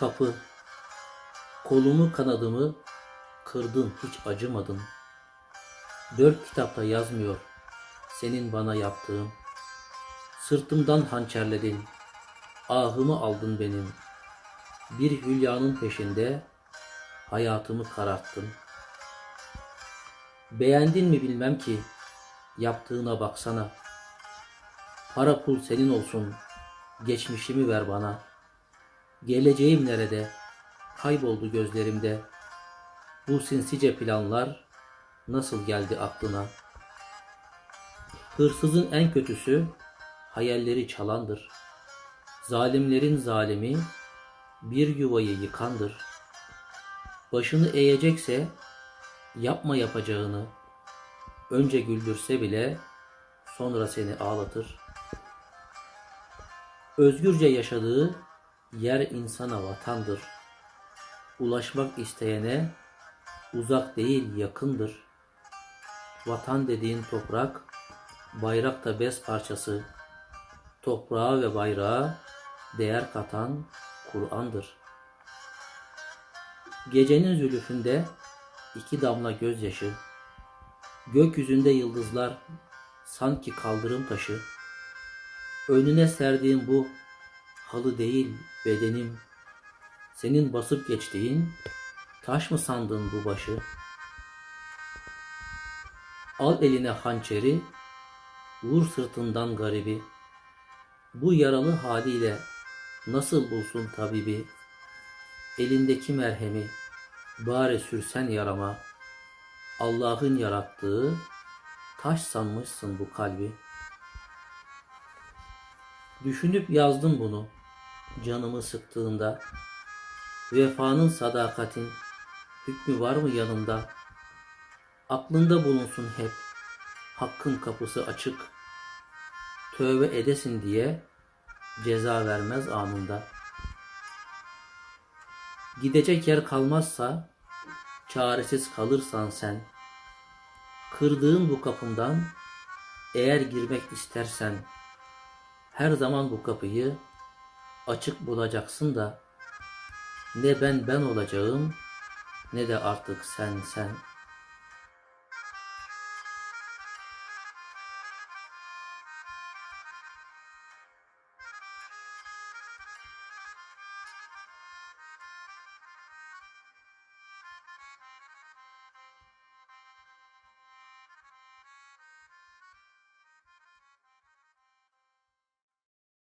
Kapı, kolumu kanadımı kırdın hiç acımadın. Dört kitapta yazmıyor senin bana yaptığın. Sırtımdan hançerledin, ahımı aldın benim. Bir hülyanın peşinde hayatımı kararttın. Beğendin mi bilmem ki, yaptığına baksana. Para pul senin olsun, geçmişimi ver bana. Geleceğim nerede, kayboldu gözlerimde. Bu sinsice planlar nasıl geldi aklına? Hırsızın en kötüsü hayalleri çalandır. Zalimlerin zalimi bir yuvayı yıkandır. Başını eğecekse yapma yapacağını. Önce güldürse bile sonra seni ağlatır. Özgürce yaşadığı yer insana vatandır. Ulaşmak isteyene uzak değil yakındır. Vatan dediğin toprak, bayrak da bez parçası. Toprağa ve bayrağa değer katan Kur'an'dır. Gecenin zülüfünde iki damla gözyaşı, gökyüzünde yıldızlar sanki kaldırım taşı. Önüne serdiğim bu halı değil bedenim. Senin basıp geçtiğin taş mı sandın bu başı? Al eline hançeri, vur sırtından garibi. Bu yaralı haliyle nasıl bulsun tabibi? Elindeki merhemi bari sürsen yarama. Allah'ın yarattığı taş sanmışsın bu kalbi. Düşünüp yazdım bunu canımı sıktığında. Vefanın sadakatin hükmü var mı yanında? Aklında bulunsun hep hakkın kapısı açık. Tövbe edesin diye ceza vermez anında. Gidecek yer kalmazsa çaresiz kalırsan sen. Kırdığın bu kapımdan eğer girmek istersen her zaman bu kapıyı açık bulacaksın da ne ben ben olacağım ne de artık sen sen.''